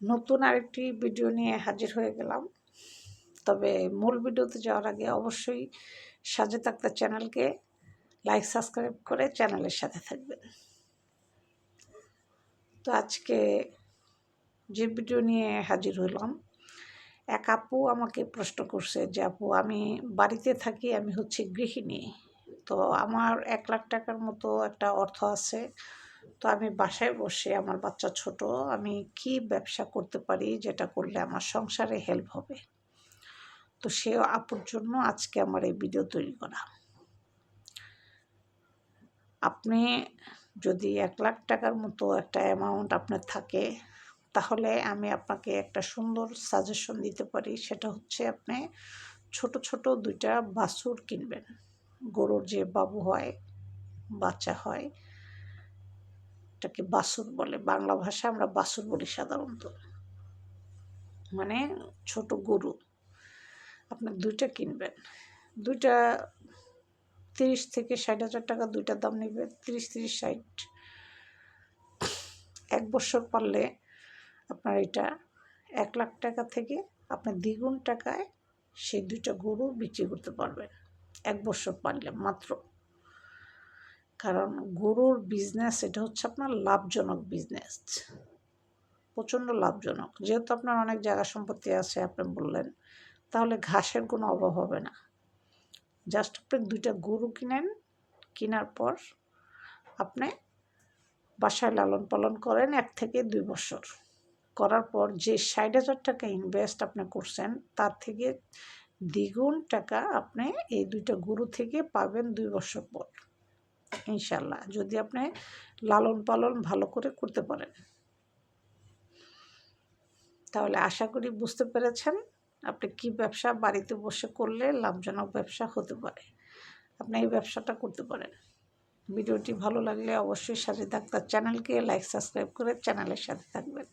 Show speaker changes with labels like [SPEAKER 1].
[SPEAKER 1] নতুন আরেকটি ভিডিও নিয়ে হাজির হয়ে গেলাম। তবে মূল ভিডিওতে যাওয়ার আগে অবশ্যই সাজে থাকতে চ্যানেলকে লাইক সাবস্ক্রাইব করে চ্যানেলের সাথে থাকবেন। তো আজকে যে ভিডিও নিয়ে হাজির হলাম, এক আপু আমাকে প্রশ্ন করছে যে, আপু, আমি বাড়িতে থাকি, আমি হচ্ছে গৃহিণী। তো আমার এক লাখ টাকার মতো একটা অর্থ আছে। তো আমি বাসায় বসে আমার বাচ্চা ছোট, আমি কি ব্যবসা করতে পারি যেটা করলে আমার সংসারে হেল্প হবে? তো সে আপুর জন্য আজকে আমার এই ভিডিও তৈরি করা। আপনি যদি এক লাখ টাকার মতো একটা অ্যামাউন্ট আপনার থাকে, তাহলে আমি আপনাকে একটা সুন্দর সাজেশন দিতে পারি। সেটা হচ্ছে আপনি ছোট ছোট দুইটা বাছুর কিনবেন। গরুর যে বাবু হয়, বাচ্চা হয় এটাকে বাসুর বলে। বাংলা ভাষা আমরা বাসুর বলি সাধারণত। মানে ছোট গরু। আপনার দুইটা কিনবেন। দুইটা তিরিশ থেকে ষাট হাজার টাকা দুইটার দাম নেবে। তিরিশ তিরিশ, ষাট। এক বছর পারলে আপনার এটা এক লাখ টাকা থেকে আপনি দ্বিগুণ টাকায় সেই দুইটা গরু বিক্রি করতে পারবেন। এক বছর পারলে মাত্র। কারণ গরুর বিজনেস এটা হচ্ছে আপনার লাভজনক বিজনেস প্রচণ্ড লাভজনক। যেহেতু আপনার অনেক জায়গা সম্পত্তি আছে, আপনি বললেন, তাহলে ঘাসের কোনো অভাব হবে না। জাস্ট আপনি দুইটা গরু কিনেন, কেনার পর আপনি বাসায় লালন পালন করেন এক থেকে দুই বছর। করার পর যে ষাট হাজার টাকা ইনভেস্ট আপনি করছেন, তার থেকে দ্বিগুণ টাকা আপনি এই দুইটা গরু থেকে পাবেন দুই বছর পর। ইনশাল্লাহ, যদি আপনি লালন পালন ভালো করে করতে পারেন। তাহলে আশা করি বুঝতে পেরেছেন আপনি কি ব্যবসা বাড়িতে বসে করলে লাভজনক ব্যবসা হতে পারে। আপনি এই ব্যবসাটা করতে পারেন। ভিডিওটি ভালো লাগলে অবশ্যই সাথে ডাক্তার চ্যানেলকে লাইক, সাবস্ক্রাইব করে চ্যানেলের সাথে থাকবেন।